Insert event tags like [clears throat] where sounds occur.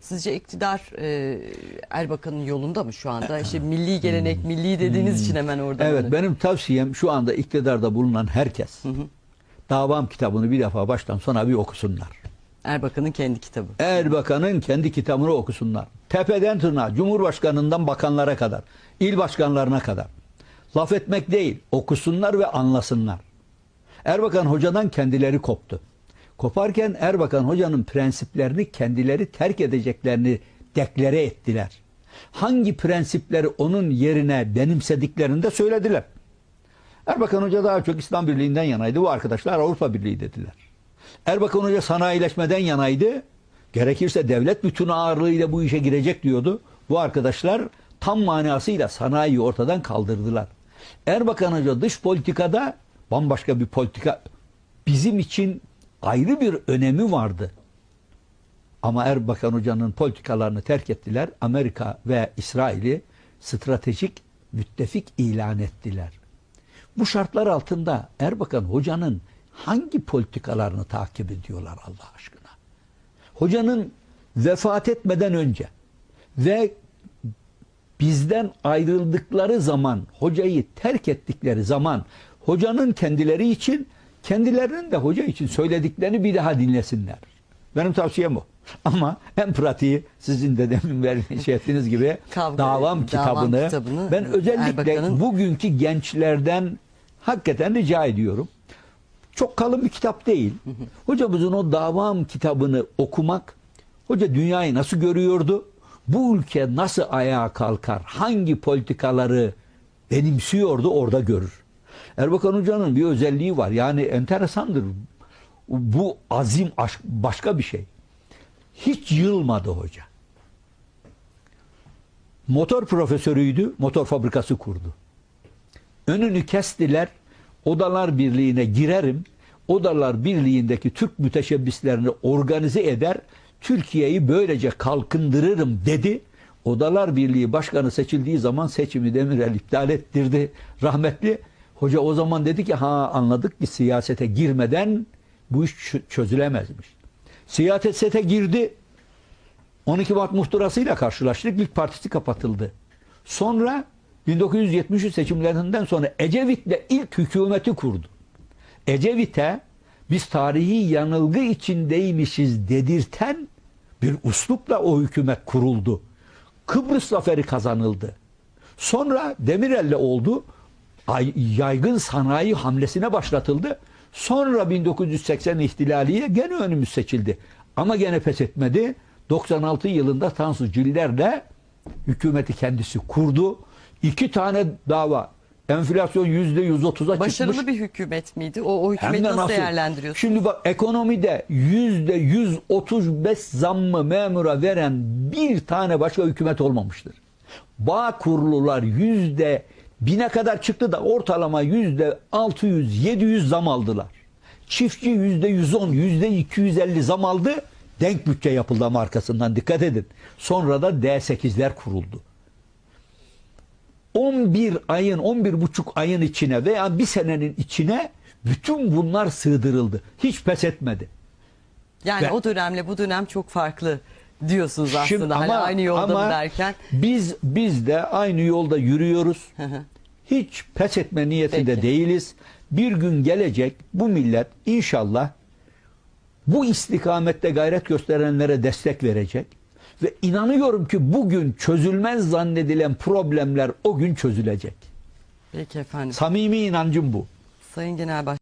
Sizce iktidar e, Erbakan'ın yolunda mı şu anda? İşte [clears throat] milli gelenek, milli dediğiniz için hemen oradan. Evet onu- benim tavsiyem şu anda iktidarda bulunan herkes davam kitabını bir defa baştan sona bir okusunlar. Erbakan'ın kendi kitabı. Erbakan'ın kendi kitabını okusunlar. Tepeden tırnağa, Cumhurbaşkanından bakanlara kadar, il başkanlarına kadar. Laf etmek değil, okusunlar ve anlasınlar. Erbakan hocadan kendileri koptu. Koparken Erbakan hocanın prensiplerini kendileri terk edeceklerini deklare ettiler. Hangi prensipleri onun yerine benimsediklerini de söylediler. Erbakan Hoca daha çok İslam Birliği'nden yanaydı. Bu arkadaşlar Avrupa Birliği dediler. Erbakan Hoca sanayileşmeden yanaydı. Gerekirse devlet bütün ağırlığıyla bu işe girecek diyordu. Bu arkadaşlar tam manasıyla sanayiyi ortadan kaldırdılar. Erbakan Hoca dış politikada bambaşka bir politika bizim için ayrı bir önemi vardı. Ama Erbakan Hoca'nın politikalarını terk ettiler. Amerika ve İsrail'i stratejik müttefik ilan ettiler. Bu şartlar altında Erbakan Hoca'nın hangi politikalarını takip ediyorlar Allah aşkına? Hocanın vefat etmeden önce ve bizden ayrıldıkları zaman, hocayı terk ettikleri zaman hocanın kendileri için, kendilerinin de hoca için söylediklerini bir daha dinlesinler. Benim tavsiyem bu. Ama en pratiği sizin de demin verdiğiniz şey ettiğiniz gibi [laughs] Kavga- davam Davam kitabını, kitabını ben özellikle Erbakan'ın- bugünkü gençlerden hakikaten rica ediyorum. Çok kalın bir kitap değil. [laughs] Hocamızın o davam kitabını okumak, hoca dünyayı nasıl görüyordu? Bu ülke nasıl ayağa kalkar? Hangi politikaları benimsiyordu orada görür. Erbakan Hoca'nın bir özelliği var. Yani enteresandır. Bu azim aşk başka bir şey. Hiç yılmadı hoca. Motor profesörüydü, motor fabrikası kurdu. Önünü kestiler, Odalar Birliği'ne girerim, Odalar Birliği'ndeki Türk müteşebbislerini organize eder, Türkiye'yi böylece kalkındırırım dedi. Odalar Birliği Başkanı seçildiği zaman seçimi Demirel iptal ettirdi. Rahmetli hoca o zaman dedi ki ha anladık ki siyasete girmeden bu iş çö- çözülemezmiş. Siyasete girdi. 12 Mart muhtırasıyla karşılaştık. İlk partisi kapatıldı. Sonra 1973 seçimlerinden sonra Ecevit'le ilk hükümeti kurdu. Ecevit'e biz tarihi yanılgı içindeymişiz dedirten bir uslupla o hükümet kuruldu. Kıbrıs zaferi kazanıldı. Sonra Demirel'le oldu. Ay- Yaygın sanayi hamlesine başlatıldı. Sonra 1980 ihtilaliye gene önümüz seçildi. Ama gene pes etmedi. 96 yılında Tansu Ciller'le hükümeti kendisi kurdu. İki tane dava. Enflasyon yüzde 130'a Başarılı çıkmış. bir hükümet miydi? O, o hükümeti nasıl, nasıl? değerlendiriyorsunuz? Şimdi bak ekonomide yüzde 135 zammı memura veren bir tane başka hükümet olmamıştır. Bağ kurulular yüzde bine kadar çıktı da ortalama yüzde 600 700 zam aldılar. Çiftçi yüzde 110 yüzde 250 zam aldı. Denk bütçe yapıldı ama arkasından dikkat edin. Sonra da D8'ler kuruldu. 11 ayın, 11 buçuk ayın içine veya bir senenin içine bütün bunlar sığdırıldı. Hiç pes etmedi. Yani Ve- o dönemle bu dönem çok farklı diyorsunuz aslında. Şimdi hani ama- aynı yolda ama derken. Biz biz de aynı yolda yürüyoruz. Hiç pes etme niyetinde Peki. değiliz. Bir gün gelecek bu millet inşallah bu istikamette gayret gösterenlere destek verecek ve inanıyorum ki bugün çözülmez zannedilen problemler o gün çözülecek. Peki efendim. Samimi inancım bu. Sayın Genel Başkanım.